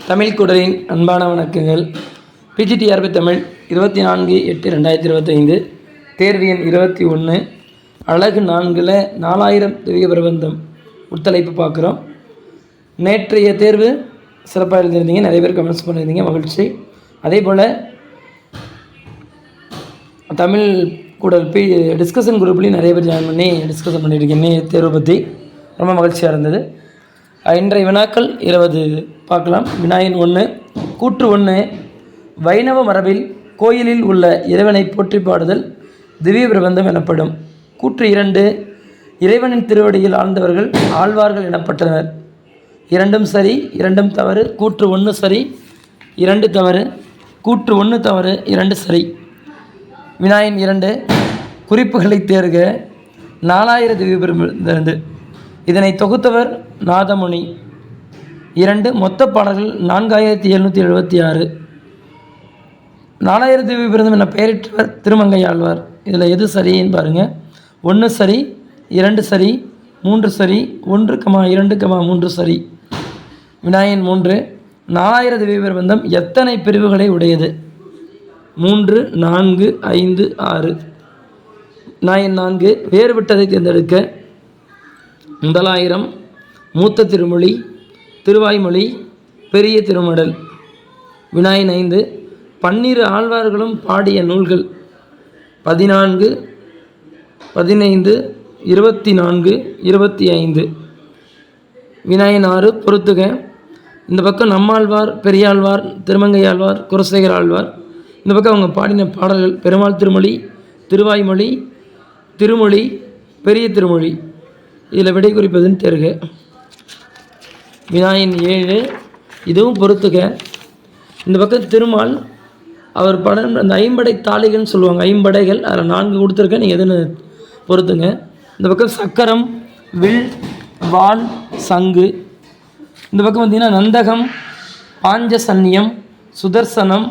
தமிழ் குடலின் அன்பான வணக்கங்கள். பிஜிடிஆர்பி தமிழ் இருபத்தி நான்கு எட்டு ரெண்டாயிரத்தி இருபத்தைந்து தேர்வு எண் இருபத்தி ஒன்று. அழகு நான்கில் நாலாயிரம் திவ்ய பிரபந்தம் உத்தலைப்பு பார்க்குறோம். நேற்றைய தேர்வு சிறப்பாக எழுதியிருந்தீங்க. நிறைய பேர் கமெண்ட்ஸ் பண்ணியிருந்தீங்க. மகிழ்ச்சி. அதே போல் தமிழ் கூட பி டிஸ்கஷன் குரூப்லேயும் நிறைய பேர் ஜாயின் பண்ணி டிஸ்கஷன் பண்ணியிருக்கேன் தேர்வை பற்றி ரொம்ப மகிழ்ச்சியாக இருந்தது. இன்றைய வினாக்கள் இருபது. பார்க்கலாம். வினாயின் ஒன்று கூற்று ஒன்று வைணவ மரபில் கோயிலில் உள்ள இறைவனை போற்றி பாடுதல் திவ்ய பிரபந்தம் எனப்படும். கூற்று இரண்டு இறைவனின் திருவடியில் ஆழ்ந்தவர்கள் ஆழ்வார்கள் எனப்பட்டனர். இரண்டும் சரி இரண்டும் தவறு. கூற்று ஒன்று சரி இரண்டு தவறு. கூற்று ஒன்று தவறு இரண்டு சரி. வினாயின் இரண்டு குறிப்புகளை தேர்க. நாலாயிர திவ்ய பிரபந்தம் இதனை தொகுத்தவர் நாதமுனி. இரண்டு மொத்த பாடல்கள் நான்காயிரத்தி எழுநூற்றி எழுபத்தி ஆறு. நாலாயிரத்து விபரதம் என பெயரிட்டவர் திருமங்கையாழ்வார். இதில் எது சரின்னு பாருங்கள் ஒன்று சரி இரண்டு சரி மூன்று சரி ஒன்று கமா இரண்டு கமா மூன்று சரி. வினாயின் மூன்று நாலாயிரத்து விபரபந்தம் எத்தனை பிரிவுகளை உடையது? மூன்று நான்கு ஐந்து ஆறு. நாயன் நான்கு வேறுபட்டதை தேர்ந்தெடுக்க முதலாயிரம் மூத்த திருமொழி திருவாய்மொழி பெரிய திருமடல். விநாயன் ஐந்து பன்னிரு ஆழ்வார்களும் பாடிய நூல்கள். பதினான்கு பதினைந்து இருபத்தி நான்கு இருபத்தி ஐந்து. வினாயன் ஆறு பொறுத்துக. இந்த பக்கம் நம்மாழ்வார் பெரியாழ்வார் திருமங்கையாழ்வார் குரசேகர் ஆழ்வார் இந்த பக்கம் அவங்க பாடின பாடல்கள் பெருமாள் திருமொழி திருவாய்மொழி திருமொழி பெரிய திருமொழி. இதில் விடை குறிப்பதுன்னு தெருக. வினாயின் ஏழு. இதுவும் பொறுத்துக்க இந்த பக்கம் திருமால் அவர் படம் அந்த ஐம்படை தாளிகள்னு சொல்லுவாங்க ஐம்படைகள் அதில் நான்கு கொடுத்துருக்கேன் நீங்கள் எதுன்னு பொறுத்துங்க. இந்த பக்கம் சக்கரம் வில் வாள் சங்கு. இந்த பக்கம் பார்த்திங்கன்னா நந்தகம் பாஞ்சசன்னியம் சுதர்சனம்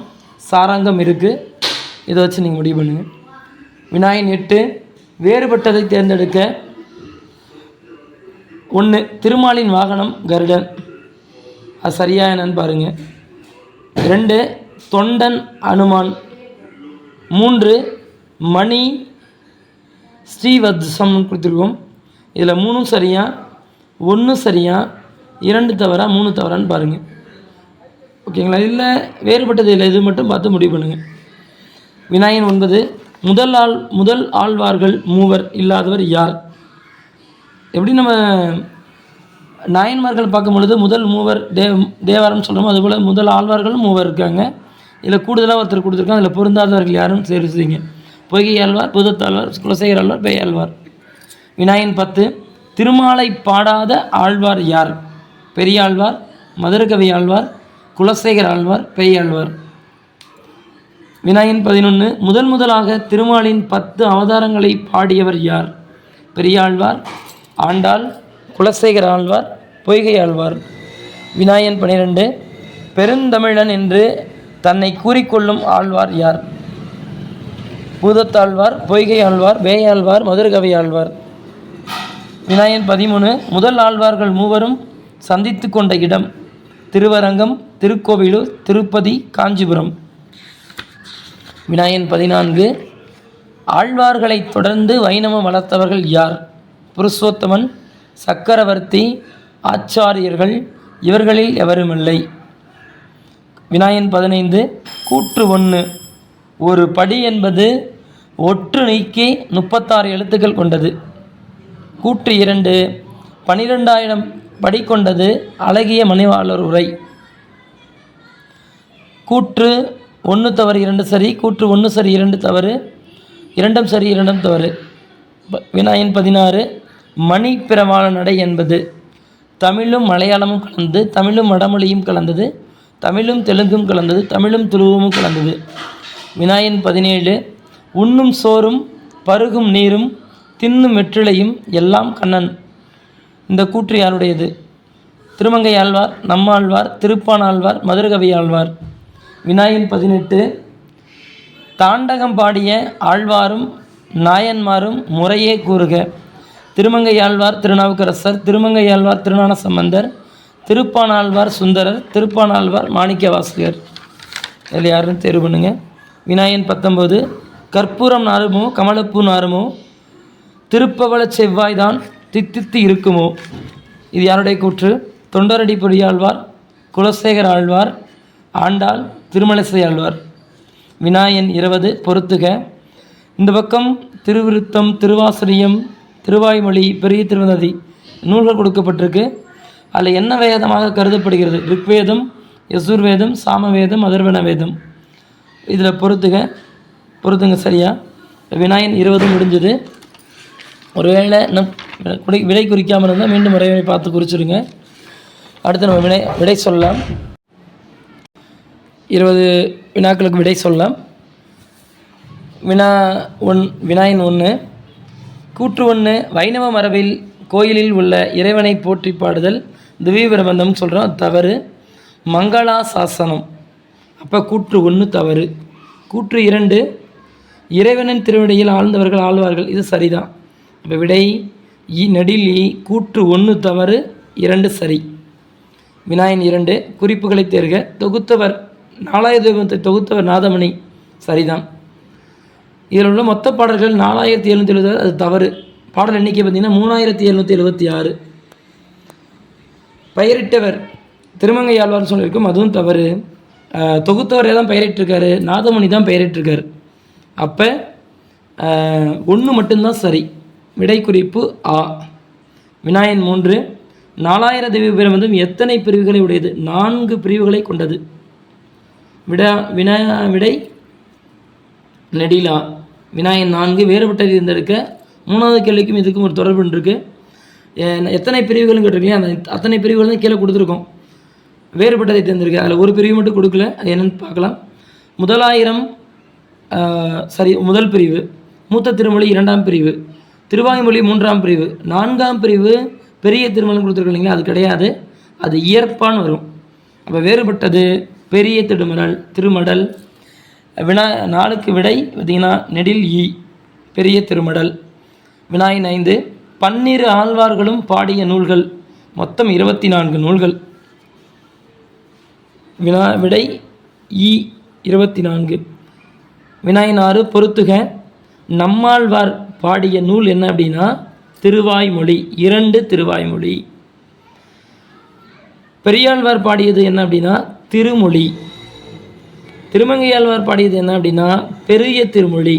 சாராங்கம் இருக்குது இதை வச்சு நீங்கள் முடிவு பண்ணுங்கள் வினாயின் எட்டு வேறுபட்டதை தேர்ந்தெடுக்க ஒன்று திருமாலின் வாகனம் கருடன். அது சரியா என்னன்னு பாருங்கள் ரெண்டு தொண்டன் அனுமான். மூன்று மணி ஸ்ரீவத்சம்னு கொடுத்துருக்கோம். இதில் மூணும் சரியா ஒன்று சரியா இரண்டு தவறா மூணு தவறான்னு பாருங்கள் ஓகேங்களா? இல்லை வேறுபட்டது இல்லை இது மட்டும் பார்த்து முடிவு பண்ணுங்கள் விநாயகன் ஒன்பது முதல் ஆள் முதல் ஆழ்வார்கள் மூவர் இல்லாதவர் யார்? எப்படி நம்ம நாயன்மார்கள் பார்க்கும் பொழுது முதல் மூவர் தே தேவாரம் சொல்கிறோமோ அதுபோல் முதல் ஆழ்வார்களும் மூவர் இருக்காங்க. இதில் கூடுதலாக ஒருத்தர் கொடுத்துருக்காங்க. அதில் பொருந்தாதவர்கள் யாரும் சேர்த்துங்க செய்யுங்க பொய்கை ஆழ்வார் புதத்தாழ்வார் குலசேகர் ஆழ்வார் பெய்யாழ்வார் விநாயகன் பத்து திருமாலை பாடாத ஆழ்வார் யார்? பெரியாழ்வார் மதுரகவி ஆழ்வார் குலசேகர் ஆழ்வார் பெய்யாழ்வார் விநாயகன் பதினொன்று முதன் முதலாக திருமாலின் பத்து அவதாரங்களை பாடியவர் யார்? பெரியாழ்வார் ஆண்டாள் குலசேகர ஆழ்வார் பொய்கை ஆழ்வார். வினாயன் பனிரெண்டு பெருந்தமிழன் என்று தன்னை கூறிக்கொள்ளும் ஆழ்வார் யார்? பூதத்தாழ்வார் பொய்கை ஆழ்வார் வேயாழ்வார் மதுரகவி ஆழ்வார். வினாயன் பதிமூணு முதல் ஆழ்வார்கள் மூவரும் சந்தித்து கொண்ட இடம் திருவரங்கம் திருக்கோவிலூர் திருப்பதி காஞ்சிபுரம். வினாயன் பதினான்கு ஆழ்வார்களைத் தொடர்ந்து வைணவம் வளர்த்தவர்கள் யார்? புருஷோத்தமன் சக்கரவர்த்தி ஆச்சாரியர்கள் இவர்களில் எவருமில்லை. வினாயன் பதினைந்து கூற்று ஒன்று. ஒரு படி என்பது ஒற்று நீக்கி முப்பத்தாறு எழுத்துக்கள் கொண்டது. கூற்று இரண்டு. பனிரெண்டாயிரம் படி கொண்டது அழகிய மணிவாளர் உரை. கூற்று ஒன்று தவறு இரண்டு சரி கூற்று ஒன்று சரி இரண்டு தவறு இரண்டும் சரி இரண்டும் தவறு. விநாயகன் பதினாறு மணி பிரமாண நடை என்பது தமிழும் மலையாளமும் கலந்து தமிழும் வடமொழியும் கலந்தது தமிழும் தெலுங்கும் கலந்தது தமிழும் துளுவமும் கலந்தது. வினாயன் பதினேழு உண்ணும் சோறும் பருகும் நீரும் தின்னும் வெற்றிலையும் எல்லாம் கண்ணன். இந்த கூற்று யாருடையது? திருமங்கை ஆழ்வார் நம்மாழ்வார் திருப்பான் ஆழ்வார் மதுரகவி ஆழ்வார். விநாயகன் பதினெட்டு தாண்டகம் பாடிய ஆழ்வாரும் நாயன்மாரும் முறையே கூறுக. திருமங்கையாழ்வார் திருநாவுக்கரசர் திருமங்கையாழ்வார் திருநான சம்பந்தர் திருப்பானாழ்வார் சுந்தரர் திருப்பானாழ்வார் மாணிக்க வாசகர். இதில் யாருன்னு தேர்வு பண்ணுங்க. விநாயகன் பத்தொம்போது கற்பூரம் நாருமோ கமலப்பூ நாருமோ திருப்பவள செவ்வாய்தான் தித்தித்து இருக்குமோ? இது யாருடைய கூற்று? தொண்டரடி பொடியாழ்வார் குலசேகர் ஆழ்வார் ஆண்டாள் திருமலசை ஆழ்வார். விநாயகன் இருபது பொறுத்துக. இந்த பக்கம் திருவிருத்தம் திருவாசிரியம் திருவாய்மொழி பெரிய திருவநதி நூல்கள் கொடுக்கப்பட்டிருக்கு. அதில் என்ன வேதமாக கருதப்படுகிறது? ரிக்வேதம் யசுர்வேதம் சாமவேதம் அதர்வன வேதம் இதில் பொறுத்துக பொறுத்துங்க சரியா? விநாயகன் இருபது முடிஞ்சது. ஒருவேளை நம் குடி விடை குறிக்காமல் இருந்தால் மீண்டும் முறையை பார்த்து குறிச்சிடுங்க அடுத்து நம்ம வினை விடை சொல்லலாம். இருபது வினாக்களுக்கு விடை சொல்லலாம். வினா ஒன் வினாயின் ஒன்று. கூற்று ஒன்று வைணவ மரபில் கோயிலில் உள்ள இறைவனை போற்றி பாடுதல். திவ்யபிரபந்தம் சொல்கிறோம் தவறு. மங்களா சாசனம் அப்போ கூற்று ஒன்று தவறு. கூற்று இரண்டு இறைவனின் திருவிடையில் ஆழ்ந்தவர்கள் ஆழ்வார்கள் இது சரிதான். இப்போ விடை இ நெடில் இ கூற்று ஒன்று தவறு இரண்டு சரி. வினாயன் இரண்டு குறிப்புகளை தேர்க. தொகுத்தவர் நாலாயிரத்தி தொகுத்தவர் நாதமணி சரிதான். இதில் உள்ள மொத்த பாடல்கள் நாலாயிரத்தி எழுநூற்றி எழுபது அது தவறு. பாடல் எண்ணிக்கை பார்த்தீங்கன்னா மூணாயிரத்தி எழுநூற்றி எழுபத்தி ஆறு. பெயரிட்டவர் திருமங்கை ஆழ்வார்னு சொல்லியிருக்கும். அதுவும் தவறு. தொகுத்தவரே தான் பெயரிட்டிருக்காரு. நாதமணி தான் பெயரிட்டிருக்கார். அப்போ ஒன்று மட்டும்தான் சரி. விடை குறிப்பு ஆ. விநாயகன் மூன்று. நாலாயிர தேவி பிரபந்தம் எத்தனை பிரிவுகளை உடையது? நான்கு பிரிவுகளை கொண்டது. விடா வினா விடை நெடிலா. வினாயன் நான்கு வேறுபட்டது இருந்திருக்க. மூணாவது கேள்விக்கும் இதுக்கும் ஒரு தொடர்பு இருக்கு. எத்தனை பிரிவுகள்னு கேட்டிருக்கீங்க அந்த அத்தனை பிரிவுகள் தான் கீழே கொடுத்துருக்கோம். வேறுபட்டதை தேர்ந்திருக்கு அதில் ஒரு பிரிவு மட்டும் கொடுக்கல. அது என்னென்னு பார்க்கலாம். முதலாயிரம் சரி முதல் பிரிவு. மூத்த திருமொழி இரண்டாம் பிரிவு. திருவாய்மொழி மூன்றாம் பிரிவு. நான்காம் பிரிவு பெரிய திருமணம் கொடுத்துருக்கீங்க அது கிடையாது. அது இயற்பான்னு வரும். அப்போ வேறுபட்டது பெரிய திருமணல் திருமடல் வினா நாளுக்கு விடை பார்த்தீங்கன்னா நெடில் ஈ பெரிய திருமடல். வினாயின் ஐந்து பன்னிரு ஆழ்வார்களும் பாடிய நூல்கள் மொத்தம் இருபத்தி நான்கு நூல்கள். வினா விடை இ இருபத்தி நான்கு. வினாயின் ஆறு பொறுத்துக. நம்மாழ்வார் பாடிய நூல் என்ன அப்படின்னா திருவாய்மொழி இரண்டு திருவாய்மொழி. பெரியாழ்வார் பாடியது என்ன அப்படின்னா திருமொழி. திருமங்கையாழ்வார் பாடியது என்ன அப்படின்னா பெரிய திருமொழி.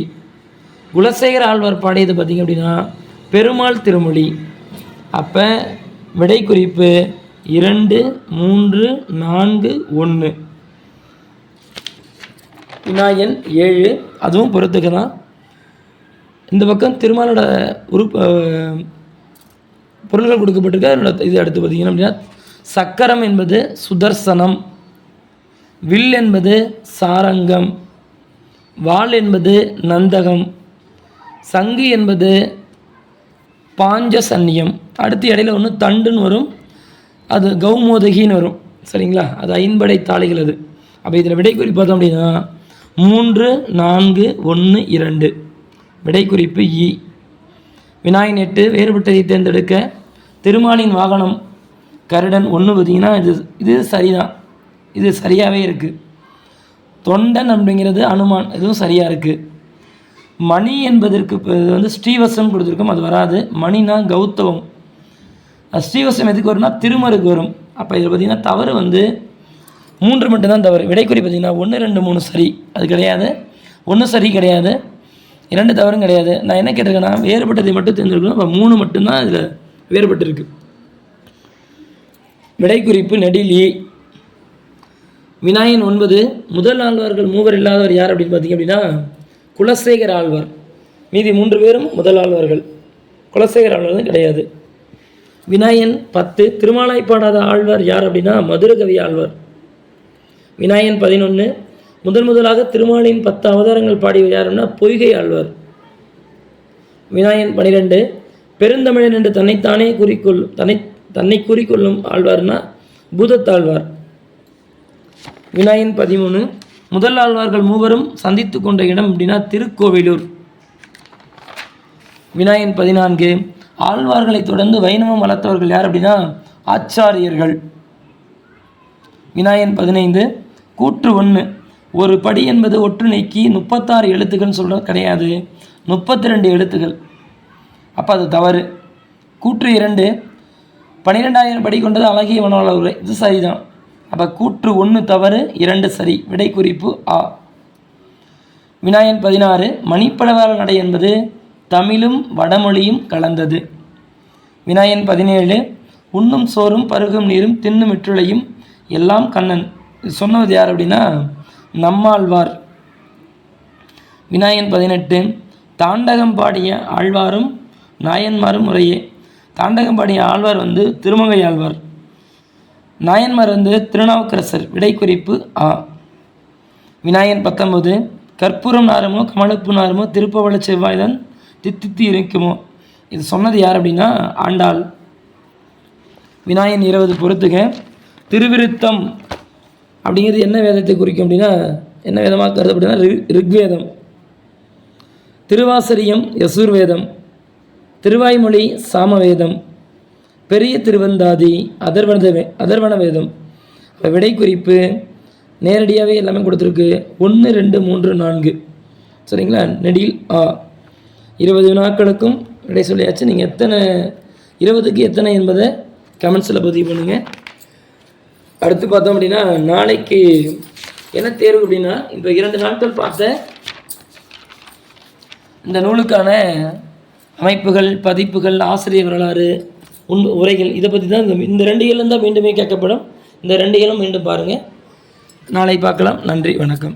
குலசேகர ஆழ்வார் பாடியது பார்த்திங்க அப்படின்னா பெருமாள் திருமொழி. அப்போ விடை குறிப்பு இரண்டு மூன்று நான்கு ஒன்று விநாயகன் ஏழு அதுவும் பொறுத்துக்கு தான். இந்த பக்கம் திருமாலோட உறுப்பு பொருள்கள் கொடுக்கப்பட்டிருக்க. இது அடுத்து பார்த்திங்கன்னா அப்படின்னா சக்கரம் என்பது சுதர்சனம். வில் என்பது சாரங்கம் வால் என்பது நந்தகம் சங்கு என்பது பாஞ்சசன்னியம். அடுத்து இடையில ஒன்று தண்டுன்னு வரும் அது கௌமோதகின்னு வரும். சரிங்களா? அது ஐம்படை தாளிகள் அது. அப்போ இதில் விடை குறிப்பு பார்த்தோம் அப்படின்னா மூன்று நான்கு ஒன்று இரண்டு. விடை குறிப்பு இ. வினாயின் எட்டு வேறுபட்டதை தேர்ந்தெடுக்க திருமாலின் வாகனம் கருடன் ஒன்று பார்த்தீங்கன்னா இது இது சரிதான். இது சரியாகவே இருக்குது தொண்டன் அப்படிங்கிறது அனுமான் இதுவும் சரியாக இருக்குது மணி என்பதற்கு இது வந்து ஸ்ரீவசம் கொடுத்துருக்கோம் அது வராது. மணினா கௌதவம் ஸ்ரீவசம் எதுக்கு வரும்னா திருமருக்கு வரும். அப்போ இதில் பார்த்தீங்கன்னா தவறு வந்து மூன்று மட்டும்தான் தவறு. விடைக்குறி பார்த்தீங்கன்னா ஒன்று ரெண்டு மூணு சரி. அது கிடையாது. ஒன்று சரி கிடையாது. இரண்டு தவறும் கிடையாது. நான் என்ன கேட்டிருக்கேன்னா வேறுபட்டதை மட்டும் தெரிஞ்சிருக்கணும். அப்போ மூணு மட்டும்தான் இதில் வேறுபட்டிருக்கு. விடைக்குறிப்பு நெடிலி. வினாயன் ஒன்பது முதல் ஆழ்வார்கள் மூவர் இல்லாதவர் யார் அப்படின்னு பார்த்தீங்க அப்படின்னா குலசேகர் ஆழ்வார். மீதி மூன்று பேரும் முதல் ஆழ்வார்கள். குலசேகர் ஆழ்வார் தான் கிடையாது. வினாயன் பத்து திருமாலாய் பாடாத ஆழ்வார் யார் அப்படின்னா மதுரகவி ஆழ்வார். வினாயன் பதினொன்று முதன் முதலாக திருமாலின் பத்து அவதாரங்கள் பாடியவர் யாருன்னா பொய்கை ஆழ்வார். வினாயன் பனிரெண்டு பெருந்தமிழன் என்று தன்னைத்தானே குறிக்கொள் தன்னை தன்னை குறிக்கொள்ளும் ஆழ்வார்னா பூதத்தாழ்வார். விநாயகன் பதிமூணு. முதல் ஆழ்வார்கள் மூவரும் சந்தித்து கொண்ட இடம் அப்படின்னா திருக்கோவிலூர். விநாயகன் பதினான்கு. ஆழ்வார்களை தொடர்ந்து வைணவம் வளர்த்தவர்கள் யார் அப்படின்னா ஆச்சாரியர்கள். வினாயன் பதினைந்து. கூற்று ஒன்று. ஒரு படி என்பது ஒற்று நீக்கி முப்பத்தாறு எழுத்துக்கள்னு சொல்கிறது கிடையாது. முப்பத்தி ரெண்டு எழுத்துக்கள். அப்போ அது தவறு. கூற்று இரண்டு. பன்னிரெண்டாயிரம் படி கொண்டது அழகிய மனோல இது சரிதான். அப்போ கூற்று ஒன்று தவறு இரண்டு சரி. விடை குறிப்பு ஆ. வினாயன் பதினாறு மணிப்படவாள நடை என்பது தமிழும் வடமொழியும் கலந்தது. வினாயன் பதினேழு உண்ணும் சோறும் பருகும் நீரும் தின்னும் இற்றுளையும் எல்லாம் கண்ணன். சொன்னது யார் அப்படின்னா நம்மாழ்வார். வினாயன் பதினெட்டு தாண்டகம் பாடிய ஆழ்வாரும் நாயன்மாரும் முறையே. தாண்டகம் பாடிய ஆழ்வார் வந்து திருமங்கை ஆழ்வார். நாயன்மார் வந்து திருநாவுக்கரசர் விடை குறிப்பு ஆ. விநாயகன் பத்தொன்பது கற்பூரம் நாரமோ கமலப்பு நாரமோ திருப்பவள செவ்வாய்தான் தித்தித்து இருக்குமோ? இது சொன்னது யார் அப்படின்னா ஆண்டாள். விநாயகன் இருபது பொறுத்துக. திருவிருத்தம் அப்படிங்கிறது என்ன வேதத்தை குறிக்கும் அப்படின்னா என்ன வேதமாக கருதப்படுதுன்னா அப்படின்னா ரிக்வேதம். திருவாசரியம் யசுர்வேதம். திருவாய்மொழி சாமவேதம். பெரிய திருவந்தாதி அதர்வன வே- அதர்வன வேதம். விடை குறிப்பு நேரடியாகவே எல்லாமே கொடுத்துருக்கு. ஒன்று ரெண்டு மூன்று நான்கு. சரிங்களா? நெடில் ஆ. இருபது வினாக்களுக்கும் விடை சொல்லியாச்சு. நீங்கள் எத்தனை இருபதுக்கு எத்தனை என்பதை கமெண்ட்ஸில் பதிவு பண்ணுங்கள் அடுத்து பார்த்தோம் அப்படின்னா நாளைக்கு என்ன தேர்வு அப்படின்னா இப்போ இரண்டு நாட்கள் பார்த்த இந்த நூலுக்கான அமைப்புகள் பதிப்புகள் ஆசிரியர் வரலாறு உண் உரைகள் இதை பற்றி தான் இந்த இந்த ரெண்டு இயலும் தான் மீண்டுமே கேட்கப்படும். இந்த ரெண்டு இயலும் மீண்டும் பாருங்கள் நாளை பார்க்கலாம். நன்றி வணக்கம்.